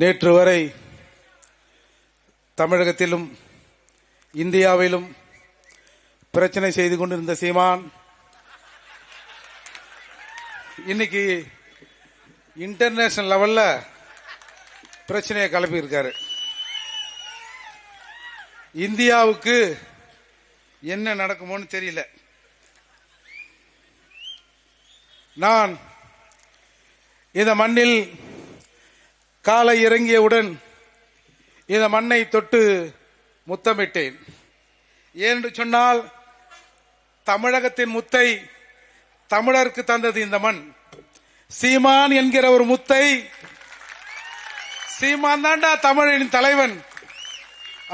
நேற்று வரை தமிழகத்திலும் இந்தியாவிலும் பிரச்சனை செய்து கொண்டிருந்த சீமான் இன்னைக்கு இன்டர்நேஷனல் லெவல்ல பிரச்சனையை கிளப்பி இருக்காரு இந்தியாவுக்கு என்ன நடக்குமோன்னு தெரியல. நான் இந்த மண்ணில் காலை இறங்கியவுடன் இந்த மண்ணை தொட்டு முத்தமிட்டேன். ஏனென்று சொன்னால் தமிழகத்தின் முத்தை தமிழருக்கு தந்தது இந்த மண். சீமான் என்கிற ஒரு முத்தை சீமான் தாண்டா தமிழின் தலைவன்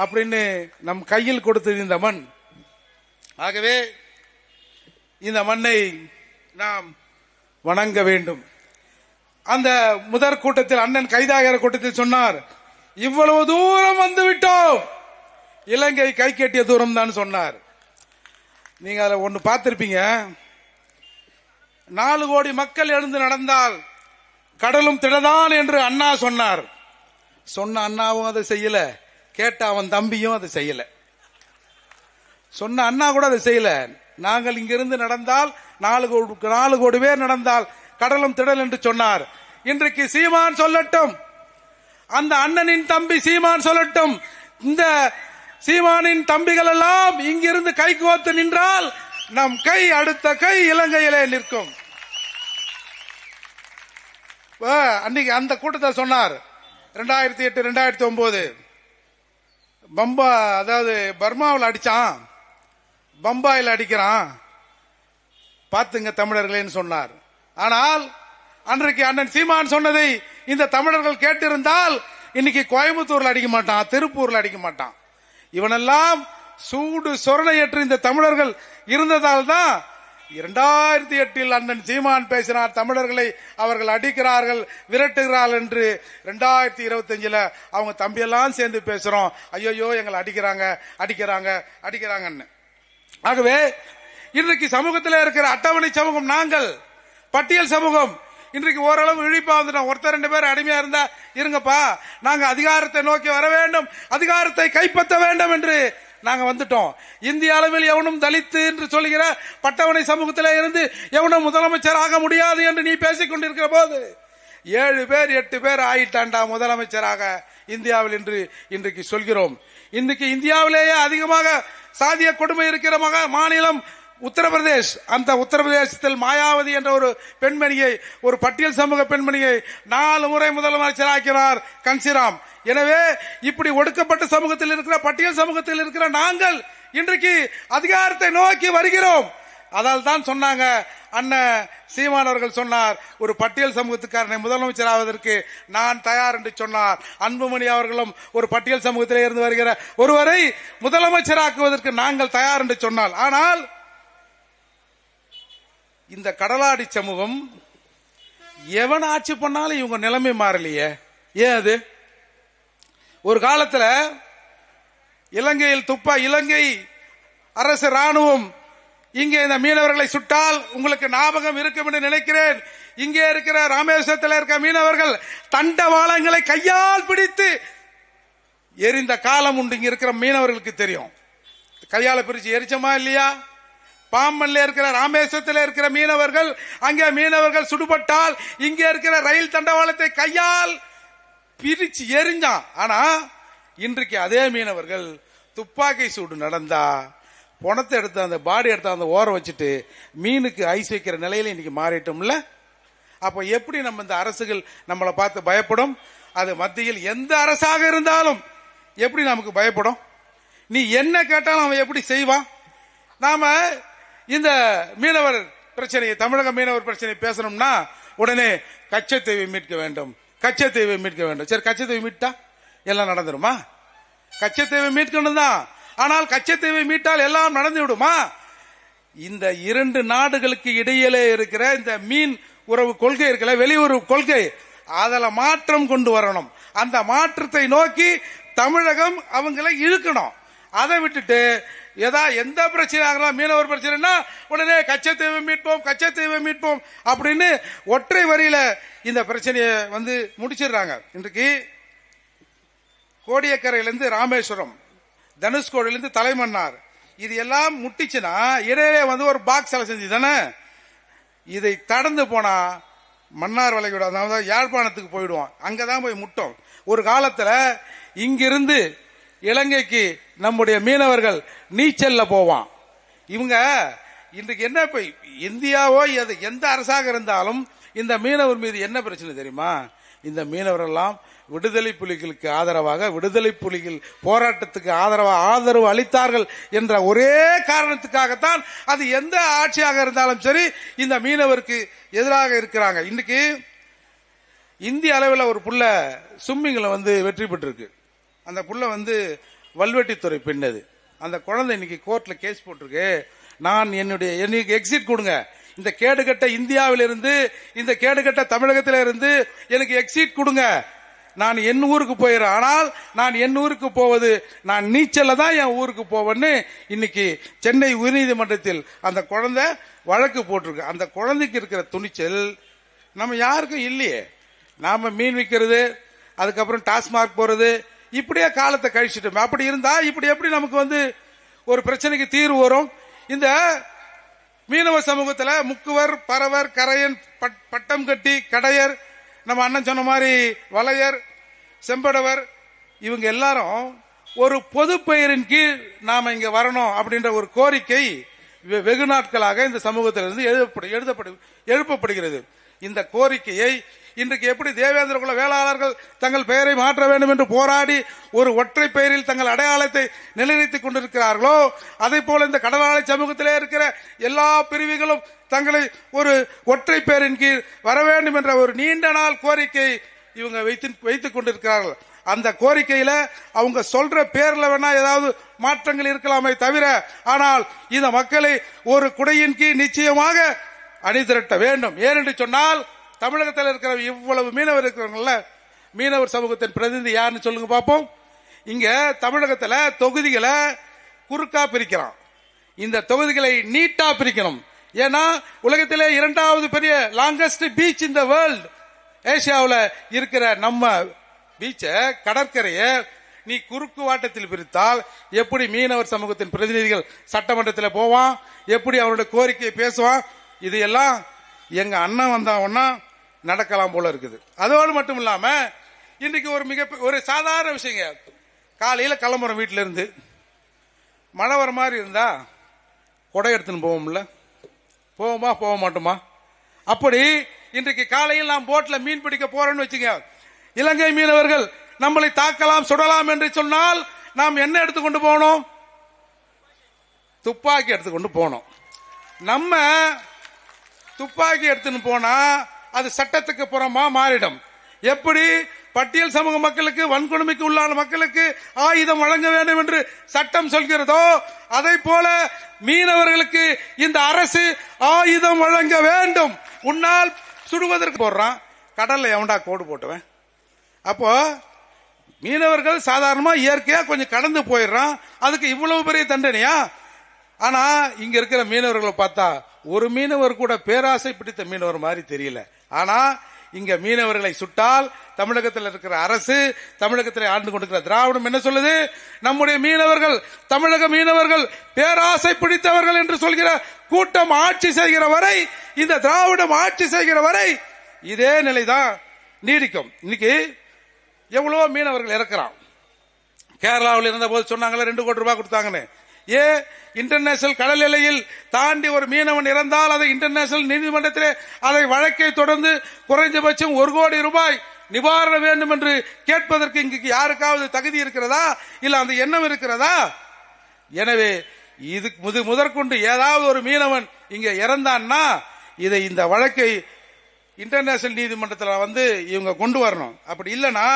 அப்படின்னு நம் கையில் கொடுத்தது இந்த மண். ஆகவே இந்த மண்ணை நாம் வணங்க வேண்டும். அந்த முதற் கூட்டத்தில் அண்ணன் கைதாகிற கூட்டத்தில் சொன்னார் இவ்வளவு தூரம் வந்து விட்டோம் இலங்கை கை கட்டிய தூரம் தான் சொன்னார். நீங்க அதில் ஒன்னு பார்த்திருப்பீங்க. நாலு கோடி மக்கள் எழுந்து நடந்தால் கடலும் திடதான் என்று அண்ணா சொன்னார். சொன்ன அண்ணாவும் அதை செய்யல கேட்ட அவன் தம்பியும் அதை செய்யல. சொன்ன அண்ணா கூட அதை செய்யல. நாங்கள் இங்கிருந்து நடந்தால் நாலு கோடி நாலு கோடி பேர் நடந்தால் கடலும் திடல் என்று சொன்னார். இன்றைக்கு சீமான் சொல்லட்டும். அந்த அண்ணனின் தம்பி சீமான் சொல்லட்டும். இந்த சீமானின் தம்பிகள் எல்லாம் இங்கிருந்து கை கோத்து நின்றால் நம் கை அடுத்த கை இலங்கையிலே நிற்கும். அன்னைக்கு அந்த கூட்டத்தை சொன்னார். ரெண்டாயிரத்தி எட்டு ரெண்டாயிரத்தி ஒன்பது. பம்பா அதாவது பர்மாவில் அடிச்சான். பம்பாயில் அடிக்கிறான். பார்த்துங்க தமிழர்களேன்னு சொன்னார். ஆனால் அன்றைக்கு அண்ணன் சீமான் சொன்னதை இந்த தமிழர்கள் கேட்டிருந்தால் இன்னைக்கு கோயம்புத்தூர்ல அடிக்க மாட்டான் திருப்பூர்ல அடிக்க மாட்டான். இவனெல்லாம் சூடு சொரணையற்று இந்த தமிழர்கள் இருந்ததால் தான் இரண்டாயிரத்தி எட்டில் அண்ணன் சீமான் பேசினார் தமிழர்களை அவர்கள் அடிக்கிறார்கள் விரட்டுகிறார்கள் என்று ரெண்டாயிரத்தி இருபத்தஞ்சில் அவங்க தம்பியெல்லாம் சேர்ந்து பேசுறோம். ஐயோயோ எங்களை அடிக்கிறாங்க அடிக்கிறாங்க அடிக்கிறாங்கன்னு. ஆகவே இன்றைக்கு சமூகத்தில் இருக்கிற அட்டவணை சமூகம் நாங்கள் பட்டியல் சமூகம். இன்றைக்கு ஓரளவு இழிப்பா வந்துட்டோம். ஒருத்தர் ரெண்டு பேர் அடிமையா இருந்தா இருங்கப்பா. நாங்க அதிகாரத்தை நோக்கி வர வேண்டும். அதிகாரத்தை கைப்பற்ற வேண்டும் என்று நாங்க வந்துட்டோம். இந்திய அளவில் எவனும் தலித்து என்று சொல்லுகிற பட்டவணை சமூகத்தில் இருந்து எவனும் முதலமைச்சர் ஆக முடியாது என்று நீ பேசிக் கொண்டிருக்கிற போது ஏழு பேர் எட்டு பேர் ஆயிட்டாண்டா முதலமைச்சராக இந்தியாவில் என்று இன்றைக்கு சொல்கிறோம். இன்றைக்கு இந்தியாவிலேயே அதிகமாக சாதிய கொடுமை இருக்கிற மக மாநிலம் உத்தரப்பிரதேஷ் அந்த உத்தரப்பிரதேசத்தில் மாயாவதி என்ற ஒரு பெண்மணியை ஒரு பட்டியல் சமூக பெண்மணியை நாலு முறை முதலமைச்சர் ஆக்கினார் கன்சிராம். எனவே இப்படி ஒடுக்கப்பட்ட சமூகத்தில் இருக்கிற பட்டியல் சமூகத்தில் இருக்கிற நாங்கள் இன்றைக்கு அதிகாரத்தை நோக்கி வருகிறோம். அதால் தான் சொன்னாங்க அண்ணன் சீமான் அவர்கள் சொன்னார் ஒரு பட்டியல் சமூகத்துக்காரனை முதலமைச்சர் ஆவதற்கு நான் தயார் என்று சொன்னார். அன்புமணி அவர்களும் ஒரு பட்டியல் சமூகத்திலே இருந்து வருகிற ஒருவரை முதலமைச்சராக்குவதற்கு நாங்கள் தயார் என்று சொன்னால். ஆனால் இந்த கடலாடி சமூகம் எவன் ஆட்சி பண்ணாலும் இவங்க நிலைமை மாறலையே. ஏன் அது? ஒரு காலத்துல இலங்கையில் துப்பா இலங்கை அரசு ராணுவம் இங்கே இந்த மீனவர்களை சுட்டால் உங்களுக்கு ஞாபகம் இருக்கும் என்று நினைக்கிறேன். இங்கே இருக்கிற ராமேஸ்வரத்தில் இருக்க மீனவர்கள் தண்டவாளங்களை கையால் பிடித்து எரிந்த காலம் உண்டு. இங்க இருக்கிற மீனவர்களுக்கு தெரியும். கையால பிரிச்சு எரிச்சமா இல்லையா? பாம்பன்ல இருக்கிற ராமேஸ்வரத்தில் இருக்கிற மீனவர்கள் அங்கே மீனவர்கள் சுடுபட்டால் இங்கே இருக்கிற ரயில் தண்டவாளத்தை கையால் பிரிச்சு எரிஞ்சான். ஆனா இன்றைக்கு அதே மீனவர்கள் துப்பாக்கி சூடு நடந்தா பணத்தை எடுத்து அந்த பாடி எடுத்து அந்த ஓரம் வச்சுட்டு மீனுக்கு ஐஸ் வைக்கிற நிலையில இன்னைக்கு மாறிட்டோம்ல? அப்ப எப்படி நம்ம இந்த அரசுகள் நம்மளை பார்த்து பயப்படும்? அது மத்தியில் எந்த அரசாக இருந்தாலும் எப்படி நமக்கு பயப்படும்? நீ என்ன கேட்டாலும் அவன் எப்படி செய்வான்? நாம இந்த மீனவர் பிரச்சனையை தமிழக மீனவர் பிரச்சனை பேசணும்னா உடனே கச்சத்தீவை மீட்க வேண்டும். கச்சத்தீவை மீட்க வேண்டும். சரி கச்சத்தீவை மீட்டா? எல்லாம் நடந்துருமா? கச்சத்தீவை மீட்கணும் தான். ஆனால் கச்சத்தீவை மீட்டால் எல்லாம் நடந்து விடுமா? இந்த இரண்டு நாடுகளுக்கு இடையிலே இருக்கிற இந்த மீன் உறவு கொள்கை இருக்கல வெளியுறவு கொள்கை அதில் மாற்றம் கொண்டு வரணும். அந்த மாற்றத்தை நோக்கி தமிழகம் அவங்களை இழுக்கணும். அதை விட்டுட்டு ஏதா எந்த பிரச்சனை ஆகலாம் மீனவர் பிரச்சனைனா உடனே கச்சத்தீவை மீட்போம் கச்சத்தீவை மீட்போம் அப்படின்னு ஒற்றை வரியில இந்த பிரச்சனையை வந்து முடிச்சிடுறாங்க. இன்றைக்கு கோடியக்கரையிலிருந்து ராமேஸ்வரம் தனுஷ்கோடியிலிருந்து தலைமன்னார். இது எல்லாம் முட்டிச்சுன்னா இடையிலே வந்து ஒரு பாக்ஸ் எல்லாம் செஞ்சு தானே? இதை கடந்து போனா மன்னார் வளைகுடா அதாவது யாழ்ப்பாணத்துக்கு போயிடுவோம் அங்கதான் போய் முட்டோம். ஒரு காலத்துல இங்கிருந்து இலங்கைக்கு நம்முடைய மீனவர்கள் நீச்சல்ல போவான். இவங்க இன்றைக்கு என்ன இப்ப இந்தியாவோ எது எந்த அரசாக இருந்தாலும் இந்த மீனவர் மீது என்ன பிரச்சனை தெரியுமா? இந்த மீனவரெல்லாம் விடுதலை புலிகளுக்கு ஆதரவாக விடுதலை புலிகள் போராட்டத்துக்கு ஆதரவாக ஆதரவு அளித்தார்கள் என்ற ஒரே காரணத்துக்காகத்தான் அது எந்த ஆட்சியாக இருந்தாலும் சரி இந்த மீனவருக்கு எதிராக இருக்கிறாங்க. இன்னைக்கு இந்திய அளவில் ஒரு புள்ள சும்மிங்கில் வந்து வெற்றி பெற்றிருக்கு. அந்த புள்ள வந்து வல்வெட்டித்துறை பெண் அது அந்த குழந்தை இன்னைக்கு கோர்ட்ல கேஸ் போட்டிருக்கு. நான் என்னுடைய எனக்கு எக்ஸிட் கொடுங்க. இந்த கேடுகட்ட இந்தியாவிலிருந்து இந்த கேடுகட்ட தமிழகத்தில இருந்து எனக்கு எக்ஸிட் கொடுங்க. நான் என் ஊருக்கு போயிடுறேன் ஆனால் நான் என் ஊருக்கு போவது நான் நீச்சல்ல தான் என் ஊருக்கு போவேன்னு இன்னைக்கு சென்னை உயர்நீதிமன்றத்தில் அந்த குழந்தை வழக்கு போட்டிருக்கு. அந்த குழந்தைக்கு இருக்கிற துணிச்சல் நம்ம யாருக்கும் இல்லையே. நாம மீன் விற்கிறது அதுக்கப்புறம் டாஸ்மார்க் போறது இப்படியே காலத்தை கழிச்சிட்டோம். அப்படி இருந்தா இப்படி எப்படி நமக்கு வந்து ஒரு பிரச்சனைக்கு தீர்வு வரும்? இந்த மீனவ சமூகத்துல முக்குவர் பறவர் கரையன் பட்- பட்டம் கட்டி கடையர் நம்ம அண்ணன் சொன்ன மாதிரி வளையர் செம்படவர் இவங்க எல்லாரும் ஒரு பொது பெயரின் கீழ் நாம இங்க வரணும் அப்படின்ற ஒரு கோரிக்கை வெ- வெகு நாட்களாக இந்த சமூகத்திலிருந்து எழுதப்படு எழுதப்படு எழுப்பப்படுகிறது. இந்த கோரிக்கையை இன்றைக்கு எப்படி தேவேந்திர குல வேளாளர்கள் தங்கள் பெயரை மாற்ற வேண்டும் என்று போராடி ஒரு ஒற்றை பெயரில் தங்கள் அடையாளத்தை நிலைநிறுத்திக் கொண்டிருக்கிறார்களோ அதே போல இந்த கடலாளை சமூகத்திலே இருக்கிற எல்லா பிரிவுகளும் தங்களை ஒரு ஒற்றை பெயரின் கீழ் வர வேண்டும் என்ற ஒரு நீண்ட நாள் கோரிக்கை இவங்க வைத்து வைத்துக் கொண்டிருக்கிறார்கள். அந்த கோரிக்கையில அவங்க சொல்ற பேர்ல வேணா ஏதாவது மாற்றங்கள் இருக்கலாமே தவிர ஆனால் இந்த மக்களை ஒரு குடையின் கீழ் நிச்சயமாக அணிதிரட்ட வேண்டும். ஏனென்று சொன்னால் தமிழகத்தில் இருக்கிற இவ்வளவு மீனவர் இருக்கிறவங்கள மீனவர் சமூகத்தின் பிரதிநிதி யாருன்னு சொல்லுங்க பார்ப்போம் இங்க தமிழகத்தில் தொகுதிகளை குறுக்கா பிரிக்கிறான் இந்த தொகுதிகளை நீட்டா பிரிக்கணும். ஏன்னா உலகத்திலே இரண்டாவது பெரிய லாங்கஸ்ட் பீச் இந்த வேர்ல்ட் ஏசியாவில் இருக்கிற நம்ம பீச்சை கடற்கரையை நீ குறுக்கு வாட்டத்தில் பிரித்தால் எப்படி மீனவர் சமூகத்தின் பிரதிநிதிகள் சட்டமன்றத்தில் போவான் எப்படி அவருடைய கோரிக்கையை பேசுவான் இது எல்லாம் எங்க அண்ணன் வந்தாங்கன்னா நடக்கலாம் போல இருக்குது. அதோடு மட்டும் இல்லாம இன்றைக்கு ஒரு மிக ஒரு சாதாரண விஷயங்க. காலையில் கிளம்புறோம் வீட்டில இருந்து மழை வர மாதிரி இருந்தா கொடை எடுத்துன்னு போவோம்ல. போவோமா போக மாட்டோமா? அப்படி இன்றைக்கு காலையில் நாம் போட்டில் மீன் பிடிக்க போறோம்னு வச்சுங்க. இலங்கை மீனவர்கள் நம்மளை தாக்கலாம் சுடலாம் என்று சொன்னால் நாம் என்ன எடுத்துக்கொண்டு போகணும்? துப்பாக்கி எடுத்துக்கொண்டு போனோம் நம்ம துப்பாக்கி எடுத்துன்னு போனா அது சட்டத்துக்கு புறமா மாறிடும். எப்படி? பட்டியல் சமூக மக்களுக்கு வன்கொடுமைக்கு உள்ளான மக்களுக்கு ஆயுதம் வழங்க வேண்டும் என்று சட்டம் சொல்கிறதோ அதை போல மீனவர்களுக்கு இந்த அரசு ஆயுதம் வழங்க வேண்டும். உன்னால் சுடுவதற்கு போடுறான். கடல்ல எவன்டா கோடு போட்டுவேன்? அப்போ மீனவர்கள் சாதாரணமா இயற்கையா கொஞ்சம் கடந்து போயிடுறான். அதுக்கு இவ்வளவு பெரிய தண்டனையா? ஆனா இங்க இருக்கிற மீனவர்களை பார்த்தா ஒரு மீனவர் கூட பேராசை பிடித்த மீனவர் மாதிரி தெரியல. ஆனா இங்க மீனவர்களை சுட்டால் தமிழகத்தில் இருக்கிற அரசு தமிழகத்தில் ஆண்டு கொண்டிருக்கிற திராவிடம் என்ன சொல்லுது? நம்முடைய மீனவர்கள் தமிழக மீனவர்கள் பேராசை பிடித்தவர்கள் என்று சொல்கிற கூட்டம் ஆட்சி செய்கிற வரை இந்த திராவிடம் ஆட்சி செய்கிற வரை இதே நிலைதான் நீடிக்கும். இன்னைக்கு எவ்வளவோ மீனவர்கள் இறக்கிறான். கேரளாவில் இருந்த போது சொன்னாங்களே ரெண்டு கோடி ரூபாய் கொடுத்தாங்கன்னு. ஏ இன்டர்நேஷனல் கடல் எல்லையில் தாண்டி ஒரு மீனவன் இறந்தால் அதை இன்டர்நேஷனல் நீதிமன்றத்திலே அதை வழக்கை தொடர்ந்து குறைந்தபட்சம் ஒரு கோடி ரூபாய் நிவாரணம் வேண்டும் என்று கேட்பதற்கு இங்கு யாருக்காவது தகுதி இருக்கிறதா? இல்ல அந்த எண்ணம் இருக்கிறதா? எனவே இது முது முதற்கொண்டு ஏதாவது ஒரு மீனவன் இங்க இறந்தான்னா இதை இந்த வழக்கை இன்டர்நேஷனல் நீதிமன்றத்தில் வந்து இவங்க கொண்டு வரணும். அப்படி இல்லைன்னா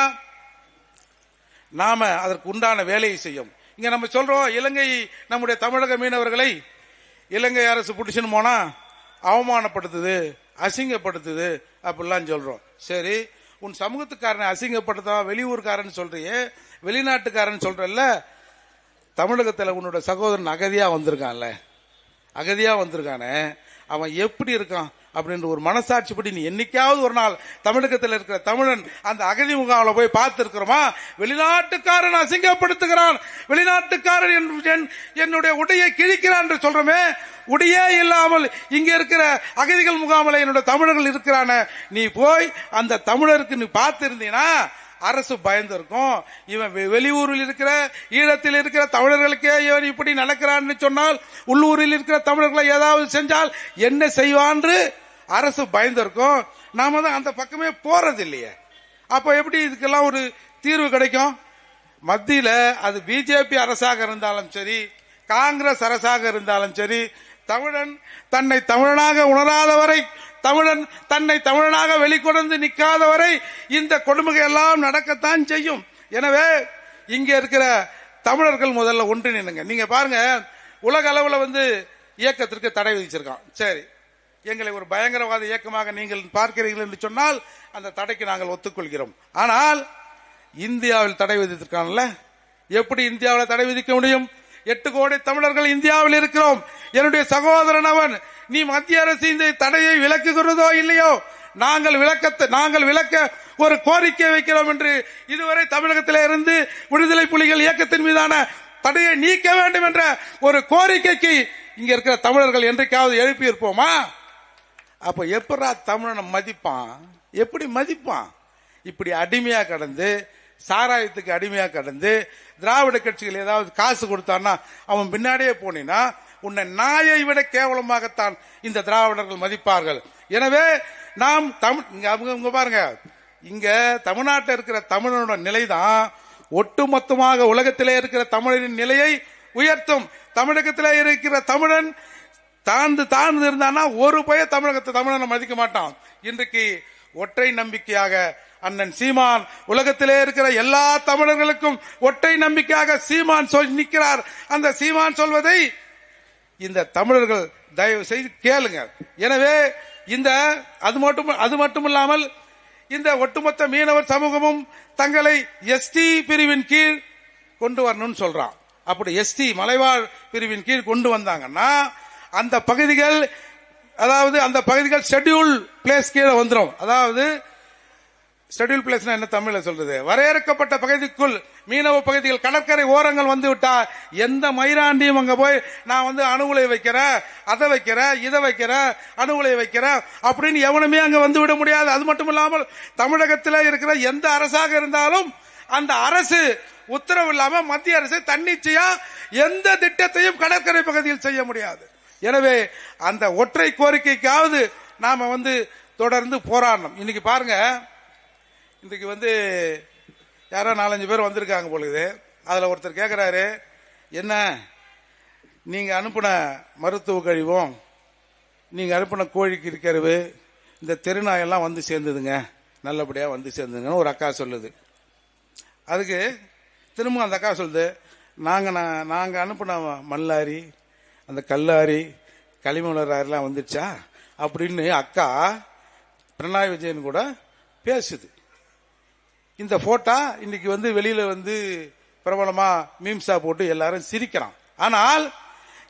நாம அதற்கு உண்டான வேலையை செய்யும் இங்க நம்ம சொல்றோம் இலங்கை நம்முடைய தமிழக மீனவர்களை இலங்கை அரசு பிடிச்சுன்னு போனா அவமானப்படுத்துது அசிங்கப்படுத்துது அப்படிலாம் சொல்றோம். சரி உன் சமூகத்துக்காரனை அசிங்கப்படுத்தா வெளியூர்காரன் சொல்றியே வெளிநாட்டுக்காரன் சொல்றல்ல தமிழகத்தில் உன்னோட சகோதரன் அகதியா வந்திருக்கான்ல. அகதியா வந்திருக்கானே. அவன் எப்படி இருக்கான்? அப்படின்ற ஒரு மனசாட்சிப்படி நீ என்னைக்காவது ஒரு நாள் தமிழகத்தில் இருக்கிற தமிழன் அந்த அகதி முகாமில் போய் பார்த்துருக்கிறோமா? வெளிநாட்டுக்காரன் அசிங்கப்படுத்துகிறான். வெளிநாட்டுக்காரன் என்- என்னுடைய உடையை கிழிக்கிறான் என்று சொல்றோமே? உடையே இல்லாமல் இங்க இருக்கிற அகதிகள் முகாமில் என்னோட தமிழர்கள் இருக்கிறான. நீ போய் அந்த தமிழருக்கு நீ பார்த்திருந்தீனா அரசு பயந்திருக்கும். இவன் வெ- வெளியூரில் இருக்கிற ஈழத்தில் இருக்கிற தமிழர்களுக்கே இவன் இப்படி நடக்கிறான்னு சொன்னால் உள்ளூரில் இருக்கிற தமிழர்களை ஏதாவது செஞ்சால் என்ன செய்வான்று அரசு பயந்திருக்கும். நாம தான் அந்த பக்கமே போறது இல்லையே அப்ப எப்படி இதுக்கெல்லாம் ஒரு தீர்வு கிடைக்கும்? மத்தியில அது பிஜேபி அரசாக இருந்தாலும் சரி காங்கிரஸ் அரசாக இருந்தாலும் சரி தமிழன் தன்னை தமிழனாக உணராதவரை தமிழன் தன்னை தமிழனாக வெளிக்கொணர்ந்து நிற்காதவரை இந்த கொடுமைகள் எல்லாம் நடக்கத்தான் செய்யும். எனவே இங்க இருக்கிற தமிழர்கள் முதல்ல ஒன்று நீங்க பாருங்க உலக அளவில் வந்து இயக்கத்திற்கு தடை விதிச்சிருக்கான். சரி எங்களை ஒரு பயங்கரவாத இயக்கமாக நீங்கள் பார்க்கிறீர்கள் என்று சொன்னால் அந்த தடைக்கு நாங்கள் ஒத்துக்கொள்கிறோம். ஆனால் இந்தியாவில் தடை விதித்திருக்கான்ல? எப்படி இந்தியாவில் தடை விதிக்க முடியும்? எட்டு கோடி தமிழர்கள் இந்தியாவில் இருக்கிறோம். என்னுடைய சகோதரன் அவன் நீ மத்திய அரசு இந்த தடையை விளக்குகிறதோ இல்லையோ? நாங்கள் விளக்கத்தை நாங்கள் விளக்க ஒரு கோரிக்கை வைக்கிறோம் என்று இதுவரை தமிழகத்திலே இருந்து விடுதலை புலிகள் இயக்கத்தின் மீதான தடையை நீக்க வேண்டும் என்ற ஒரு கோரிக்கைக்கு இங்க இருக்கிற தமிழர்கள் என்றைக்காவது எழுப்பியிருப்போமா? அப்ப எப்படா தமிழனை மதிப்பான்? எப்படி மதிப்பான்? இப்படி அடிமையா கடந்து சாராயத்துக்கு அடிமையா கடந்து திராவிட கட்சிகள் ஏதாவது காசு கொடுத்தான்னா அவன் பின்னாடியே போனீன்னா உன்னை நாயை விட கேவலமாகத்தான் இந்த திராவிடர்கள் மதிப்பார்கள். எனவே நாம் தமிழ் அவங்க இங்க பாருங்க. இங்க தமிழ்நாட்டில் இருக்கிற தமிழனோட நிலைதான் ஒட்டுமொத்தமாக உலகத்திலே இருக்கிற தமிழரின் நிலையை உயர்த்தும். தமிழகத்திலே இருக்கிற தமிழன் தாழ்ந்து தாழ்ந்து இருந்தானா ஒரு பய தமிழகத்தை தமிழனை மதிக்க மாட்டான். இன்றைக்கு ஒற்றை நம்பிக்கையாக அண்ணன் சீமான் உலகத்திலே இருக்கிற எல்லா தமிழர்களுக்கும் ஒற்றை நம்பிக்கையாக சீமான் சொல் நிற்கிறார். அந்த சீமான் சொல்வதை இந்த தமிழர்கள் தயவு செய்து கேளுங்க. எனவே இந்த அது மட்டும் அது மட்டுமில்லாமல் இந்த ஒட்டுமொத்த மீனவர் சமூகமும் தங்களை எஸ்டி பிரிவின் கீழ் கொண்டு வரணும்னு சொல்றான். அப்படி எஸ்டி மலைவாழ் பிரிவின் கீழ் கொண்டு வந்தாங்கன்னா அந்த பகுதிகள் அதாவது அந்த பகுதிகள் ஷெட்யூல் பிளேஸ் கீழே வந்துடும் அதாவது ஷெட்யூல் பிளேஸ்னா என்ன தமிழ்ல சொல்றது? வரையறுக்கப்பட்ட பகுதிக்குள் மீனவ பகுதிகள் கடற்கரை ஓரங்கள் வந்து விட்டா எந்த மயிராண்டியும் அங்க போய் நான் வந்து அணுகுலை வைக்கிறேன் அதை வைக்கிறேன் இதை வைக்கிறேன் அணுகுலை வைக்கிறேன் அப்படின்னு எவனுமே அங்க வந்து விட முடியாது. அது மட்டும் இல்லாமல் தமிழகத்தில் இருக்கிற எந்த அரசாக இருந்தாலும் அந்த அரசு உத்தரவு இல்லாம மத்திய அரசு தன்னிச்சையா எந்த திட்டத்தையும் கடற்கரை பகுதியில் செய்ய முடியாது. எனவே அந்த ஒற்றை கோரிக்கைக்காவது நாம வந்து தொடர்ந்து போராடணும். இன்னைக்கு பாருங்க இன்றைக்கு வந்து யாரோ நாலஞ்சு பேர் வந்திருக்காங்க பொழுது அதில் ஒருத்தர் கேட்குறாரு என்ன? நீங்கள் அனுப்பின மருத்துவ கழிவும் நீங்கள் அனுப்பின கோழிக்கு இருக்கிறவு இந்த தெருநாயெல்லாம் வந்து சேர்ந்ததுங்க. நல்லபடியாக வந்து சேர்ந்ததுங்கன்னு ஒரு அக்கா சொல்லுது. அதுக்கு திரும்ப அந்த அக்கா சொல்லுது நாங்கள் நான் நாங்கள் அனுப்பின மல்லாரி அந்த கல்லாரி களிமலராரிலாம் வந்துடுச்சா அப்படின்னு அக்கா பினராயி விஜயன் கூட பேசுது. இந்த போட்டா இன்னைக்கு வந்து வெளியில வந்து பிரபலமா மீம்ஸா போட்டு எல்லாரும் சிரிக்கிறான். ஆனால்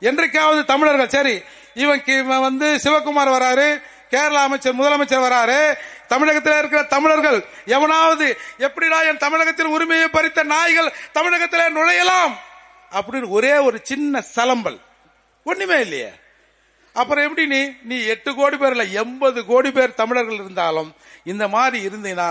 என்றைக்காவது தமிழர்கள் சரி இவன் இவன் வந்து சிவகுமார் வராரு கேரள அமைச்சர் முதலமைச்சர் வராரு தமிழகத்தில் இருக்கிற தமிழர்கள் எவனாவது எப்படிடா என் தமிழகத்தில் உரிமையை பறித்த நாய்கள் தமிழகத்தில் நுழையலாம்? அப்படின்னு ஒரே ஒரு சின்ன சலம்பல். ஒண்ணுமே இல்லையே. அப்புறம் எப்படி நீ நீ எட்டு கோடி பேர் இல்லை எண்பது கோடி பேர் தமிழர்கள் இருந்தாலும் இந்த மாதிரி இருந்தீங்கன்னா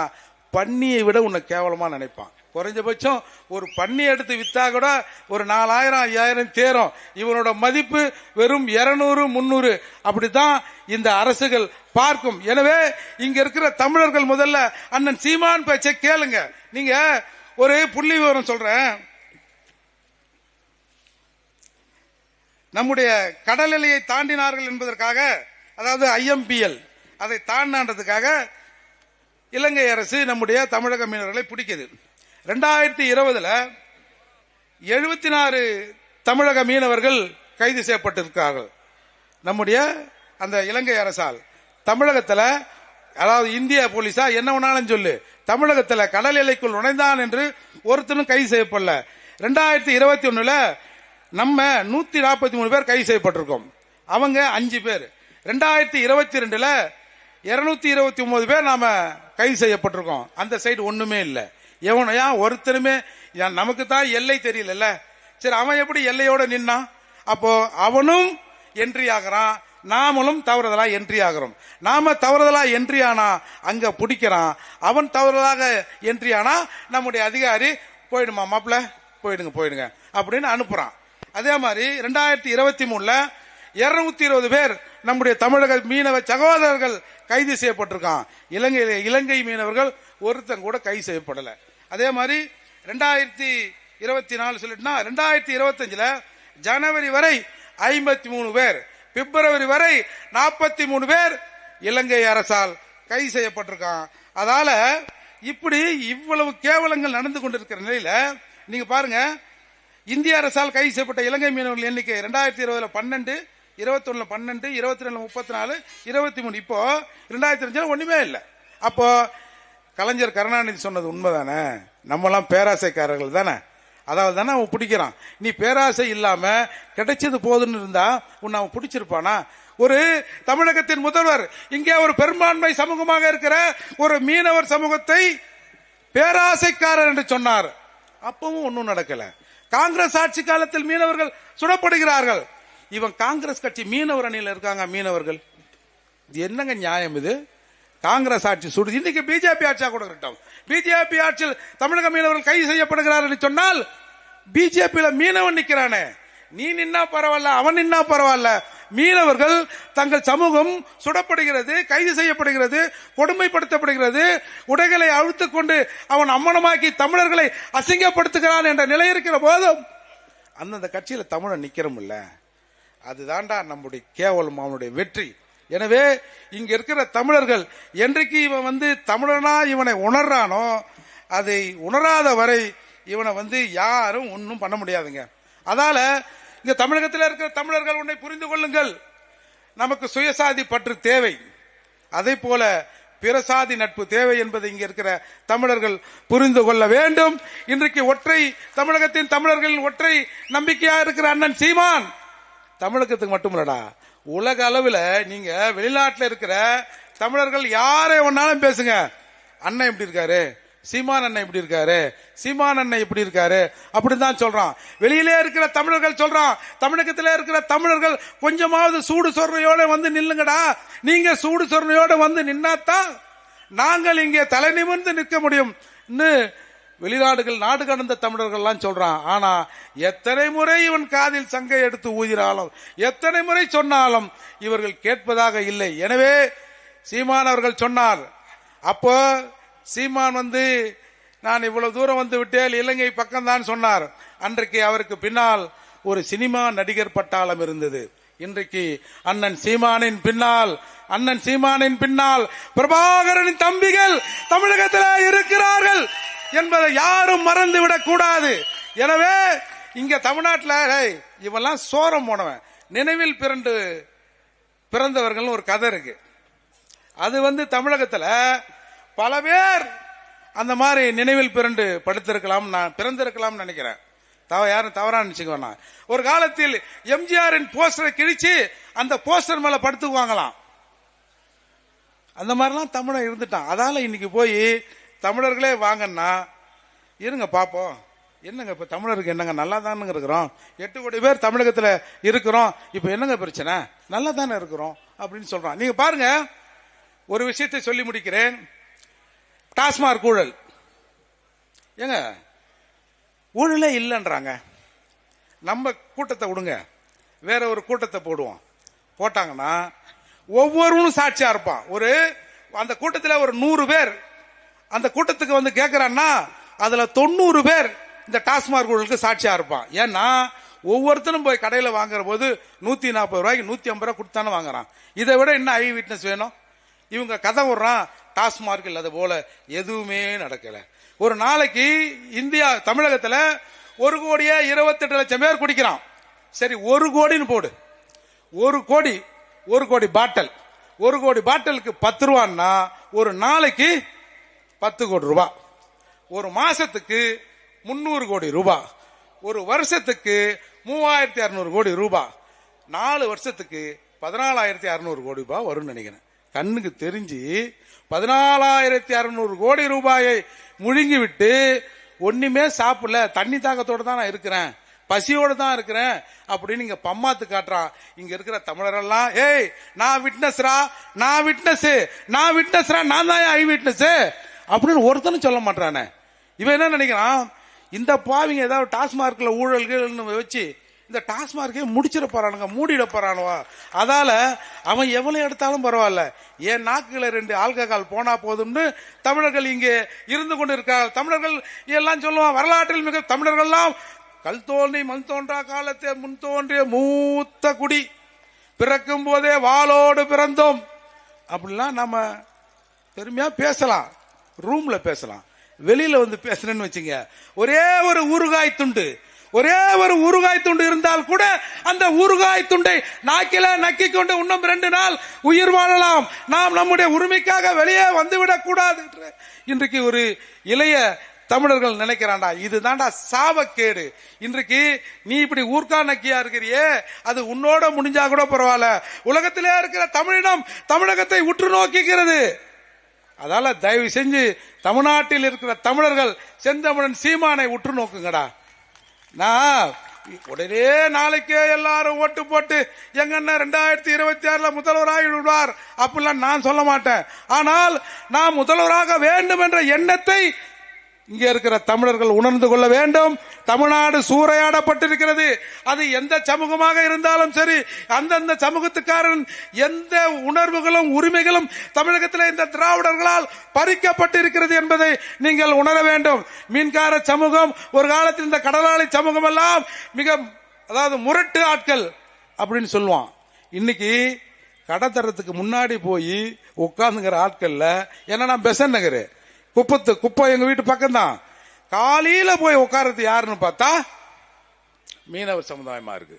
பன்னியை விட உன்னை கேவலமா நினைப்பான். குறைஞ்சபட்சம் ஒரு பன்னி எடுத்து வித்தா கூட ஒரு நாலாயிரம் ஐயாயிரம் தேரும். இவனோட மதிப்பு வெறும் இருநூறு முன்னூறு அப்படித்தான் இந்த அரசுகள் பார்க்கும். எனவே இங்க இருக்கிற தமிழர்கள் முதல்ல அண்ணன் சீமான் பேச்சை கேளுங்க. நீங்க ஒரு புள்ளி விவரம் சொல்றேன். நம்முடைய கடல் எல்லையை தாண்டினார்கள் என்பதற்காக அதாவது ஐஎம்பிஎல் அதை தாண்டான்றதுக்காக இலங்கை அரசு நம்முடைய தமிழக மீனவர்களை பிடிக்குது. ரெண்டாயிரத்தி இருபதுல எழுபத்தி நாலு தமிழக மீனவர்கள் கைது செய்யப்பட்டிருக்கிறார்கள். நம்முடைய அந்த இலங்கை அரசால். தமிழகத்தில் அதாவது இந்திய போலீஸா என்ன வேணாலும் சொல்லு. தமிழகத்தில் கடல் எல்லைக்குள் நுழைந்தான் என்று ஒருத்தனும் கைது செய்யப்படல. ரெண்டாயிரத்தி இருபத்தி ஒன்றில் நம்ம நூத்தி நாற்பத்தி மூணு பேர் கைது செய்யப்பட்டிருக்கோம். அவங்க அஞ்சு பேர். ரெண்டாயிரத்தி இருபத்தி ரெண்டுல இருநூத்தி இருபத்தி ஒன்பது பேர் நாம கைது செய்யப்பட்டிருக்கோம். அந்த சைடு ஒண்ணுமே இல்லை. எவனையா ஒருத்தருமே நமக்கு தான் எல்லை தெரியலல்ல. சரி அவன் எப்படி எல்லையோட நின்னான்? அப்போ அவனும் என்ட்ரி ஆகிறான் நாமளும் தவறுதலா என்ட்ரி ஆகிறோம் நாம தவறுதலா என்ட்ரி ஆனா அங்க பிடிக்கிறான். அவன் தவறுதலாக என்ட்ரி ஆனா நம்முடைய அதிகாரி போயிடுமா மாப்பிள்ள போயிடுங்க போயிடுங்க. அப்படின்னு அனுப்புறான். அதே மாதிரி ரெண்டாயிரத்தி இருபத்தி மூணுல இருநூத்தி இருபது பேர் நம்முடைய தமிழக மீனவ சகோதரர்கள் கைது செய்யப்பட்டிருக்கான். இலங்கை இலங்கை மீனவர்கள் ஒருத்தன் கூட கைது செய்யப்படல. அதே மாதிரி ரெண்டாயிரத்தி இருபத்தி நாலு சொல்லிட்டுனா ரெண்டாயிரத்தி இருபத்தஞ்சுல ஜனவரி வரை ஐம்பத்தி மூணு பேர் பிப்ரவரி வரை நாற்பத்தி மூணு பேர் இலங்கை அரசால் கைது செய்யப்பட்டிருக்கான். அதால இப்படி இவ்வளவு கேவலங்கள் நடந்து கொண்டிருக்கிற நிலையில நீங்க பாருங்க இந்திய அரசால் கைது செய்யப்பட்ட இலங்கை மீனவர்கள் எண்ணிக்கை ரெண்டாயிரத்தி இருபதுல பன்னெண்டு இருபத்தொன்னு பன்னெண்டு இருபத்தி ரெண்டு முப்பத்தி நாலு இருபத்தி மூணு இப்போ ரெண்டாயிரத்தி அஞ்சுல ஒண்ணுமே இல்லை. அப்போ கலைஞர் கருணாநிதி சொன்னது உண்மைதானே? நம்மலாம் பேராசைக்காரர்கள் தானே? அதாவது தானே அவன் பிடிக்கிறான். நீ பேராசை இல்லாம கிடைச்சது போதுன்னு இருந்தா உன்னை அவன் பிடிச்சிருப்பானா? ஒரு தமிழகத்தின் முதல்வர் இங்கே ஒரு பெரும்பான்மை சமூகமாக இருக்கிற ஒரு மீனவர் சமூகத்தை பேராசைக்காரர் என்று சொன்னார். அப்பவும் ஒன்றும் நடக்கல. காங்கிரஸ் ஆட்சி காலத்தில் மீனவர்கள் சுடப்படுகிறார்கள். இவன் காங்கிரஸ் கட்சி மீனவர் அணியில் இருக்காங்க மீனவர்கள். இது என்னங்க நியாயம் இது? காங்கிரஸ் ஆட்சி சுடுது இன்னைக்கு பிஜேபி ஆட்சியா கூட இருக்கட்டும் பிஜேபி ஆட்சியில் தமிழக மீனவர்கள் கைது செய்யப்படுகிறார்கள் என்று சொன்னால் பிஜேபியில மீனவன் நிக்கிறானே. நீ நின்னா பரவாயில்ல அவன் நின்னா பரவாயில்ல. மீனவர்கள் தங்கள் சமூகம் சுடப்படுகிறது கைது செய்யப்படுகிறது கொடுமைப்படுத்தப்படுகிறது. உடைகளை அழுத்துக் கொண்டு அவன் அம்மனமாக்கி தமிழர்களை அசிங்கப்படுத்துகிறான் என்ற நிலை இருக்கிற போதும் அந்தந்த கட்சியில தமிழன் நிக்கிறோம் இல்லை அதுதான்டா நம்முடைய கேவலம் அவனுடைய வெற்றி. எனவே இங்க இருக்கிற தமிழர்கள் என்றைக்கு இவன் வந்து தமிழனா இவனை உணர்றானோ அதை உணராத வரை இவனை வந்து யாரும் ஒன்றும் பண்ண முடியாதுங்க. அதால இங்க தமிழகத்தில் இருக்கிற தமிழர்கள் உன்னை புரிந்து கொள்ளுங்கள். நமக்கு சுயசாதி பற்று தேவை. அதே போல பிறசாதி நட்பு தேவை என்பதை இங்க இருக்கிற தமிழர்கள் புரிந்து கொள்ள வேண்டும். இன்றைக்கு ஒற்றை தமிழகத்தின் தமிழர்களின் ஒற்றை நம்பிக்கையா இருக்கிற அண்ணன் சீமான். தமிழகத்துக்கு மட்டுமில்லடா. உலக அளவில் நீங்க வெளிநாட்டில் இருக்கிற தமிழர்கள் யாரை ஒன்னாலும் பேசுங்க. அண்ணன் எப்படி இருக்காரு? சீமான் அண்ணன் எப்படி இருக்காரு? சீமான் அண்ணன் எப்படி இருக்காரு? அப்படின்னு தான் சொல்றான். வெளியிலே இருக்கிற தமிழர்கள் சொல்றான் தமிழகத்திலே இருக்கிற தமிழர்கள் கொஞ்சமாவது சூடு சொர்ணையோட வந்து நில்லுங்கடா. நீங்க சூடு சொர்ணையோட வந்து நின்னாத்தான் நாங்கள் இங்கே தலை நிமிர்ந்து நிற்க முடியும். வெளிநாடுகள் நாடு கடந்த தமிழர்கள்லாம் சொல்றான் ஆனா எத்தனை முறை இவன் காதில் சங்கை எடுத்து ஊதினாலும் எத்தனை முறை சொன்னாலும் இவர்கள் கேட்பதாக இல்லை. எனவே சீமான் அவர்கள் சொன்னார் அப்போ சீமான் வந்து நான் இவ்வளவு தூரம் வந்து விட்டேல் இலங்கை பக்கம்தான் சொன்னார். அன்றைக்கு அவருக்கு பின்னால் ஒரு சினிமா நடிகர் பட்டாளம் இருந்தது. இன்றைக்கு அண்ணன் சீமானின் பின்னால் அண்ணன் சீமானின் பின்னால் பிரபாகரனின் தம்பிகள் தமிழகத்தில் இருக்கிறார்கள். என்பதை யாரும் மறந்து விடக்கூடாது. எனவே இங்க தமிழ்நாட்டில் இவெல்லாம் சோரம் போனவன். நினைவில் பிறண்டு பிறந்தவர்கள் ஒரு கதை இருக்கு. அது வந்து தமிழகத்தில் பல பேர் அந்த மாதிரி நினைவில் பிறண்டு படுத்திருக்கலாம் நான் பிறந்திருக்கலாம் நினைக்கிறேன். தவ யாரும் தவறா நினைச்சுக்கோண்ணா ஒரு காலத்தில் எம்ஜிஆரின் போஸ்டரை கிழிச்சு அந்த போஸ்டர் மேல படுத்துக்குவாங்களாம். அந்த மாதிரிலாம் தமிழன் இருந்துட்டான். அதால இன்னைக்கு போய் தமிழர்களே வாங்கன்னா இருங்க பார்ப்போம் என்னங்க இப்போ தமிழருக்கு என்னங்க நல்லா தானுங்க இருக்கிறோம்? எட்டு கோடி பேர் தமிழகத்தில் இருக்கிறோம். இப்போ என்னங்க பிரச்சனை? நல்லா தானே இருக்கிறோம் அப்படின்னு சொல்கிறோம் நீங்கள் பாருங்க ஒரு விஷயத்தை சொல்லி முடிக்கிறேன். டாஸ்மாக் ஊழல். ஏங்க ஊழலே இல்லைன்றாங்க. நம்ம கூட்டத்தை விடுங்க. வேற ஒரு கூட்டத்தை போடுவோம். போட்டாங்கன்னா ஒவ்வொருவனும் சாட்சியாக இருப்பான். ஒரு அந்த கூட்டத்தில் ஒரு நூறு பேர் அந்த கூட்டத்துக்கு வந்து கேட்கிறான்னா அதுல தொண்ணூறு பேர் இந்த டாஸ்மாக் ஊழலுக்கு சாட்சியா இருப்பான். ஏன்னா ஒவ்வொருத்தரும் போய் கடையில் வாங்குற போது நூற்றி நாற்பது ரூபாய்க்கு நூற்றி ஐம்பது ரூபா கொடுத்தானே வாங்குறான். இதை விட என்ன ஐ விட்னஸ் வேணும்? இவங்க கதை விடுறான் டாஸ்மார்க் இல்லாத போல எதுவுமே நடக்கலை. ஒரு நாளைக்கு இந்தியா தமிழகத்தில் ஒரு கோடியே இருபத்தெட்டு லட்சம் பேர் குடிக்கிறான். சரி ஒரு கோடின்னு போடு. ஒரு கோடி ஒரு கோடி பாட்டில். ஒரு கோடி பாட்டிலுக்கு பத்து ரூபான்னா ஒரு நாளைக்கு பத்து கோடி ரூபாய் ஒரு மாசத்துக்கு முன்னூறு கோடி ரூபாய் ஒரு வருஷத்துக்கு மூவாயிரத்தி அறுநூறு கோடி ரூபாய் நாலு வருஷத்துக்கு பதினாலாயிரத்தி அறுநூறு கோடி ரூபாய் வரும்னு நினைக்கிறேன். கண்ணுக்கு தெரிஞ்சு பதினாலாயிரத்தி அறுநூறு கோடி ரூபாயை முழுங்கி விட்டு ஒன்றுமே சாப்பிடல. தண்ணி தாக்கத்தோடு தான் நான் இருக்கிறேன். பசியோடு தான் இருக்கிறேன். அப்படின்னு இங்க பம்மாத்து காட்டுறான் இங்க இருக்கிற தமிழரெல்லாம் ஏய் நான் விட்னஸ்ரா நான் விட்னஸ் நான் விட்னஸ்ரா நான் தான் ஐ விட்னஸ் அப்படின்னு ஒருத்தனும் சொல்ல மாட்டானே. இவன் என்ன நினைக்கிறான்? இந்த பாவிங்க ஏதாவது டாஸ்மார்க்ல ஊழல்கள் வச்சு இந்த டாஸ்மார்க்கே முடிச்சிட போறானுங்க மூடிட போறானுவா. அதால அவன் எவ்வளவு எடுத்தாலும் பரவாயில்ல. என் நாக்குல ரெண்டு ஆல்கஹால் போனா போதும்னு தமிழர்கள் இங்கே இருந்து கொண்டு இருக்காங்க தமிழர்கள் எல்லாம் சொல்லுவான் வரலாற்றில் மிக தமிழர்கள்லாம் கல் தோன்றி மண் தோன்றா காலத்தே முன் தோன்றிய மூத்த குடி. பிறக்கும் போதே வாளோடு பிறந்தோம். அப்படிலாம் நம்ம பெருமையா பேசலாம். ரூம்ல பேசலாம். வெளியில வந்து பேசுறேன்னு வச்சுங்க. ஒரே ஒரு ஊறுகாய் துண்டு. ஒரே ஒரு ஊறுகாய் துண்டு இருந்தால் கூட அந்த ஊறுகாய் துண்டை நாக்கில நக்கி கொண்டு இன்னும் ரெண்டு நாள் உயிர் வாழலாம். நாம் நம்முடைய உரிமைக்காக வெளியே வந்துவிடக் கூடாது இன்றைக்கு ஒரு இளைய தமிழர்கள் நினைக்கிறான்டா. இதுதான்டா சாபக்கேடு இன்றைக்கு நீ இப்படி ஊர்க்கா நக்கியா இருக்கிறியே? அது உன்னோட முடிஞ்சா கூட பரவாயில்ல. உலகத்திலே இருக்கிற தமிழினம் தமிழகத்தை உற்று நோக்கிக்கிறது. அதால தயவு செஞ்சு தமிழ்நாட்டில் இருக்கிற தமிழர்கள் செந்தமிழன் சீமானை உற்று நோக்குங்கடா. நான் உடனே நாளைக்கே எல்லாரும் ஓட்டு போட்டு எங்க ரெண்டாயிரத்தி இருபத்தி ஆறுல முதல்வராகி விடுவார். அப்படிலாம் நான் சொல்ல மாட்டேன். ஆனால் நான் முதல்வராக வேண்டும் என்ற எண்ணத்தை இங்கே இருக்கிற தமிழர்கள் உணர்ந்து கொள்ள வேண்டும். தமிழ்நாடு சூறையாடப்பட்டிருக்கிறது. அது எந்த சமூகமாக இருந்தாலும் சரி அந்தந்த சமூகத்துக்காரன் எந்த உணர்வுகளும் உரிமைகளும் தமிழகத்தில் இந்த திராவிடர்களால் பறிக்கப்பட்டிருக்கிறது என்பதை நீங்கள் உணர வேண்டும். மீன்கார சமூகம் ஒரு காலத்தில் இந்த கடலாளி சமூகம் எல்லாம் மிக அதாவது முரட்டு ஆட்கள் அப்படின்னு சொல்லுவான். இன்னைக்கு கடை தரத்துக்கு முன்னாடி போய் உட்காந்துங்கிற ஆட்கள்ல ஏன்னா நான் பெசன் நகர். குப்பத்து குப்பம் எங்க வீட்டு பக்கம்தான். காலையில போய் உட்கார்றது யாருன்னு பார்த்தா மீனவர் சமுதாயமா இருக்கு.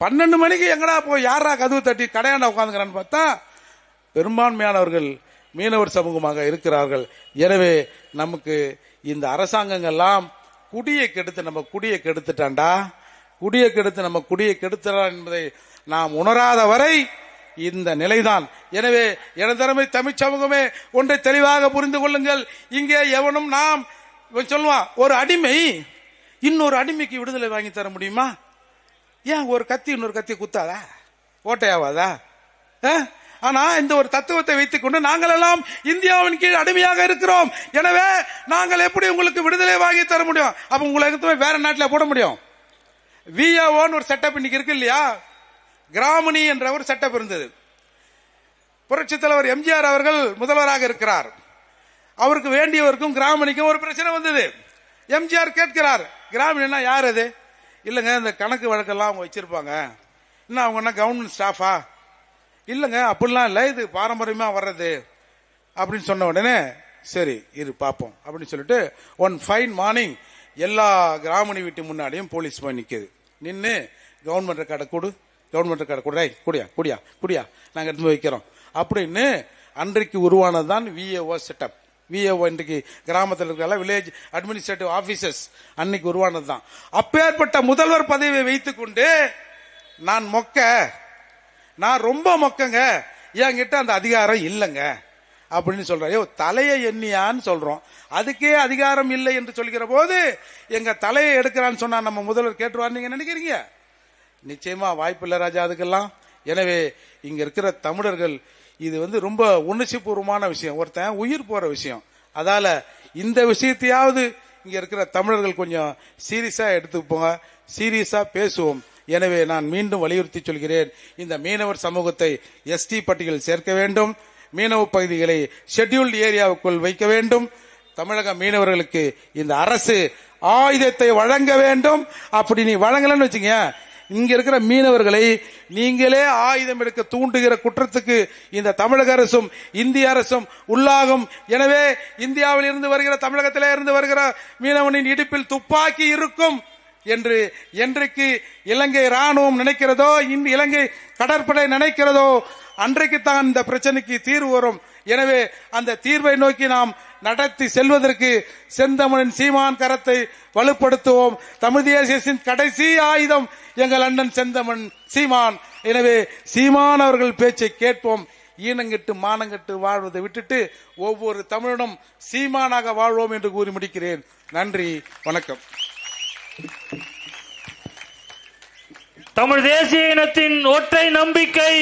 பன்னெண்டு மணிக்கு எங்கடா போய் யாரா கதவு தட்டி கடையாண்டா உட்காந்துக்கிறான்னு பார்த்தா பெரும்பான்மையானவர்கள் மீனவர் சமூகமாக இருக்கிறார்கள். எனவே நமக்கு இந்த அரசாங்கங்கள்லாம் குடியை கெடுத்து நம்ம குடியை கெடுத்துட்டான்டா. குடியை கெடுத்து நம்ம குடியை கெடுத்துறான் என்பதை நாம் உணராத வரை இந்த நிலைதான். எனவே இடதரமை தமிழ் சமூகமே ஒன்றை தெளிவாக புரிந்து கொள்ளுங்கள். இங்கே எவனும் நாம் சொல்லுவான் ஒரு அடிமை இன்னொரு அடிமைக்கு விடுதலை வாங்கி தர முடியுமா? ஏன் ஒரு கத்தி இன்னொரு கத்தி குத்தாதா? ஓட்டையாவாதா? ஆனா இந்த ஒரு தத்துவத்தை வைத்துக் கொண்டு நாங்கள் எல்லாம் இந்தியாவின் கீழ் அடிமையாக இருக்கிறோம். எனவே நாங்கள் எப்படி உங்களுக்கு விடுதலை வாங்கி தர முடியும்? அப்ப உங்களுக்கு வேற நாட்டில் போட முடியும். விஏஓன்னு ஒரு செட்டப் இன்னைக்கு இருக்கு இல்லையா? கிராமணி என்ற ஒரு செட்டப் இருந்தது. புரட்சித் தலைவர் எம்ஜிஆர் அவர்கள் முதல்வராக இருக்கிறார். அவருக்கு வேண்டியவருக்கும் கிராமணிக்கும் ஒரு பிரச்சனை வந்தது. எம்ஜிஆர் கேட்கிறார் கிராமணினா யார் அது? இல்லைங்க இந்த கணக்கு வழக்கெல்லாம் அவங்க வச்சிருப்பாங்க. என்ன அவங்க என்ன கவர்மெண்ட் ஸ்டாஃபா இல்லைங்க அப்படிலாம் இல்லை. இது பாரம்பரியமாக வர்றது. அப்படின்னு சொன்ன உடனே சரி இரு பார்ப்போம். அப்படின்னு சொல்லிட்டு ஒன் ஃபைன் மார்னிங் எல்லா கிராமணி வீட்டு முன்னாடியும் போலீஸ் போய் நிற்குது நின்று கவர்மெண்ட் கடை கொடு. டேய், குடியா குடியா குடியா நாங்கள் எடுத்து வைக்கிறோம். அப்படின்னு அன்றைக்கு உருவானது தான் விஏஓ செட்டப் விஏஓ இன்றைக்கு கிராமத்தில் இருக்கிற வில்லேஜ் அட்மினிஸ்ட்ரேட்டிவ் ஆபீசர்ஸ் அன்னைக்கு உருவானது தான் அப்பேற்பட்ட முதல்வர் பதவியை வைத்துக்கொண்டு நான் மொக்க நான் ரொம்ப மொக்கங்க என்கிட்ட அந்த அதிகாரம் இல்லைங்க அப்படின்னு சொல்றேன் ஐயோ தலையை எண்ணியான்னு சொல்றோம். அதுக்கே அதிகாரம் இல்லை என்று சொல்கிற போது எங்க தலையை எடுக்கிறான்னு சொன்னா நம்ம முதல்வர் கேட்டுருவார் நீங்க நினைக்கிறீங்க? நிச்சயமா வாய்ப்பில்லை ராஜா அதுக்கெல்லாம். எனவே இங்க இருக்கிற தமிழர்கள் இது வந்து ரொம்ப உணர்ச்சிபூர்வமான விஷயம். ஒருத்தன் உயிர் போற விஷயம். அதால இந்த விஷயத்தையாவது இங்க இருக்கிற தமிழர்கள் கொஞ்சம் சீரியஸா எடுத்துப்போங்க சீரியஸா பேசுவோம். எனவே நான் மீண்டும் வலியுறுத்தி சொல்கிறேன். இந்த மீனவர் சமூகத்தை எஸ்டி பட்டியலில் சேர்க்க வேண்டும். மீனவ பகுதிகளை ஷெட்யூல்டு ஏரியாவுக்குள் வைக்க வேண்டும். தமிழக மீனவர்களுக்கு இந்த அரசு ஆயுதத்தை வழங்க வேண்டும். அப்படி நீ வழங்கலன்னு வச்சுங்க இங்க இருக்கிற மீனவர்களை நீங்களே ஆயுதம் எடுக்க தூண்டுகிற குற்றத்துக்கு இந்த தமிழக அரசும் இந்திய அரசும் உள்ளாகும். எனவே இந்தியாவில் இருந்து வருகிற தமிழகத்திலே இருந்து வருகிற மீனவனின் இடுப்பில் துப்பாக்கி இருக்கும் என்று என்றைக்கு இலங்கை ராணுவம் நினைக்கிறதோ இன் இலங்கை கடற்படை நினைக்கிறதோ அன்றைக்கு தான் இந்த பிரச்சனைக்கு தீர்வு வரும். எனவே அந்த தீர்வை நோக்கி நாம் நடத்தி செல்வதற்கு செந்தமனின் சீமான் கரத்தை வலுப்படுத்துவோம். தமிழ் தேசியத்தின் கடைசி ஆயுதம் எங்கள் அண்ணன் செந்தமன் சீமான். எனவே சீமான் அவர்கள் பேச்சை கேட்போம். ஈனங்கிட்டு மானங்கிட்டு வாழ்வதை விட்டுட்டு ஒவ்வொரு தமிழனும் சீமானாக வாழ்வோம் என்று கூறி முடிக்கிறேன். நன்றி வணக்கம். தமிழ் தேசிய இனத்தின் ஒற்றை நம்பிக்கை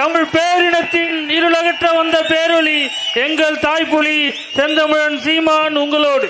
தமிழ் பேரினத்தின் இருளகற்ற வந்த பேரொலி எங்கள் தாய்ப்புலி செந்தமிழன் சீமான் உங்களோடு.